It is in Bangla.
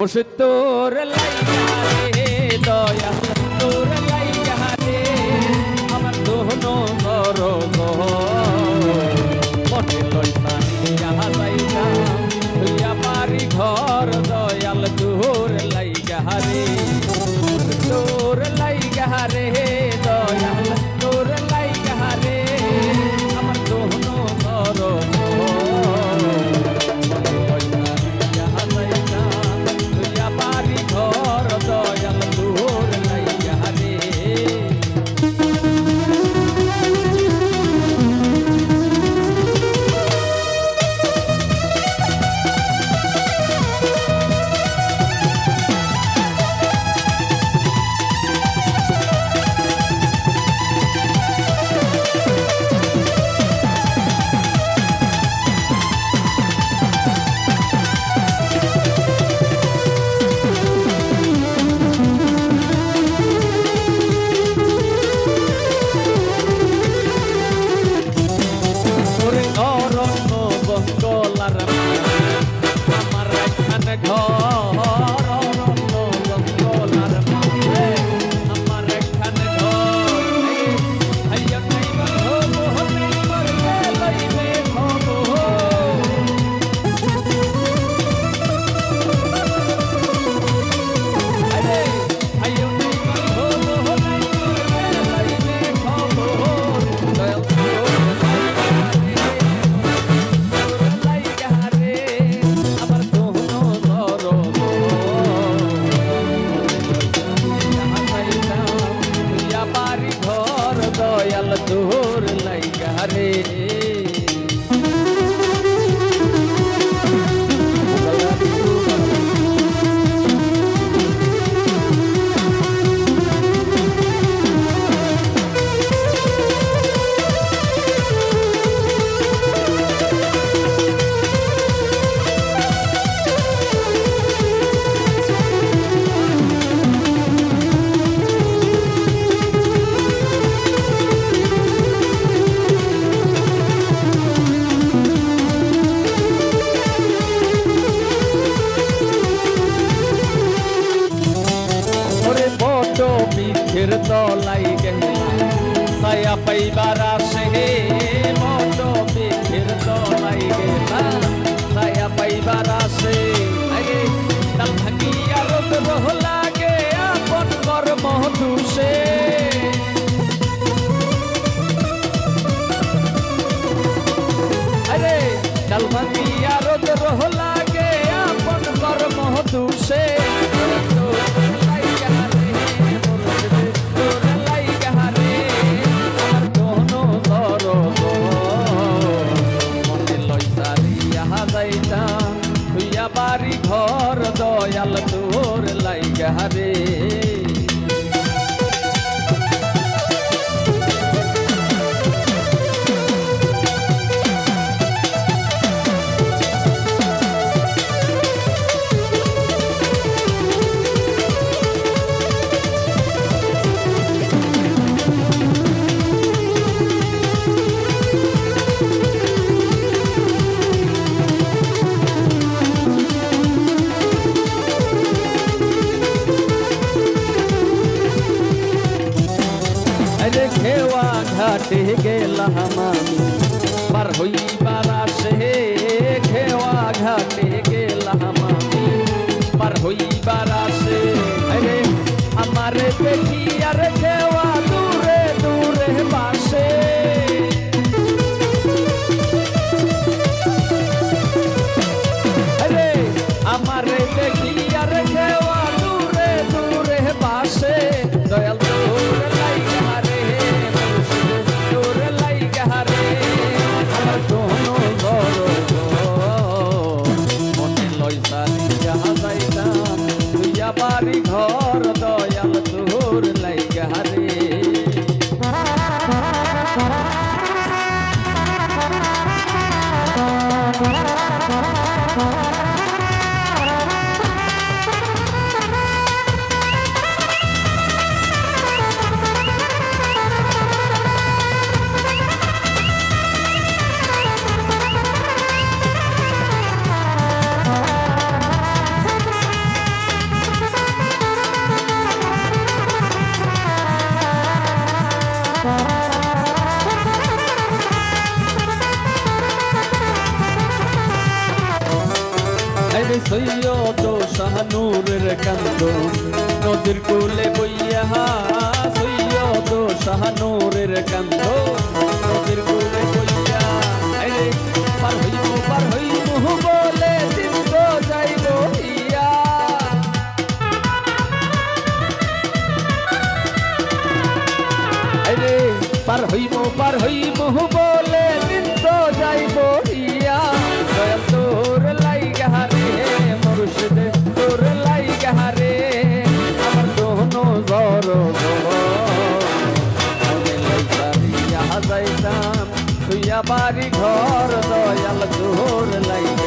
মুর্শিদ তোর লাইলা খুঁজিয়া পাইবার আসে হে মত পিঠের তলাই গেলা ছায়া পাইবার আসে। আরে তাল ভাঙিয়া রোগ বহ লাগে, আপন কর্ম দুষে আরে ডাল ভাঙিয়া রোগ বহ লাগে, আপন কর্ম দুষে বাড়ি ঘর দয়াল তোর লাইগা রে। হেওয়া ঘাটে গেলাম আমি। পার হইবার আসে হেওয়া ঘাটে গেলাম আমি। পার হইবার আরে সৈয়দ শাহনুরের কান্দ। নদীর কুলে বইয়া সৈয়দ শাহনুরের কান্দ। নদীর কুলে বইয়া আরে পার হইব পার হইব বলে দিন তো যাইব ইয়া আরে পার হইব বাড়ি ঘর দয়াল দূর নাই।